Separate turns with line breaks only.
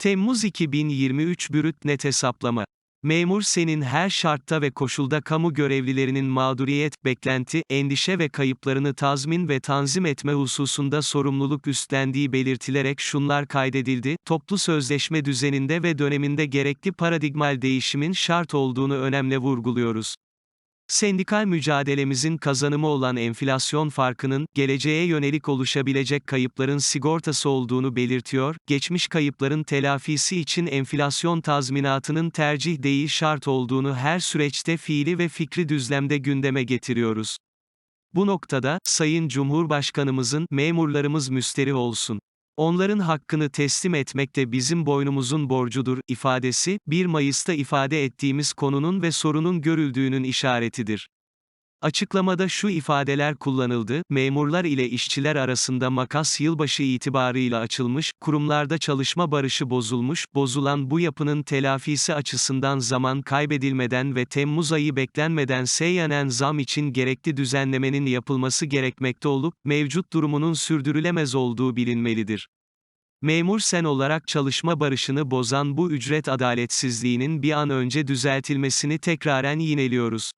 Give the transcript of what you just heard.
Temmuz 2023 Brüt Net Hesaplama. Memur senin her şartta ve koşulda kamu görevlilerinin mağduriyet, beklenti, endişe ve kayıplarını tazmin ve tanzim etme hususunda sorumluluk üstlendiği belirtilerek şunlar kaydedildi, toplu sözleşme düzeninde ve döneminde gerekli paradigmal değişimin şart olduğunu önemli vurguluyoruz. Sendikal mücadelemizin kazanımı olan enflasyon farkının, geleceğe yönelik oluşabilecek kayıpların sigortası olduğunu belirtiyor, geçmiş kayıpların telafisi için enflasyon tazminatının tercih değil şart olduğunu her süreçte fiili ve fikri düzlemde gündeme getiriyoruz. Bu noktada, Sayın Cumhurbaşkanımızın, memurlarımız müsterih olsun. Onların hakkını teslim etmek de bizim boynumuzun borcudur, ifadesi, 1 Mayıs'ta ifade ettiğimiz konunun ve sorunun görüldüğünün işaretidir. Açıklamada şu ifadeler kullanıldı, memurlar ile işçiler arasında makas yılbaşı itibarıyla açılmış, kurumlarda çalışma barışı bozulmuş, bozulan bu yapının telafisi açısından zaman kaybedilmeden ve Temmuz ayı beklenmeden seyyanen zam için gerekli düzenlemenin yapılması gerekmekte olup, mevcut durumunun sürdürülemez olduğu bilinmelidir. Memur sen olarak çalışma barışını bozan bu ücret adaletsizliğinin bir an önce düzeltilmesini tekraren yineliyoruz.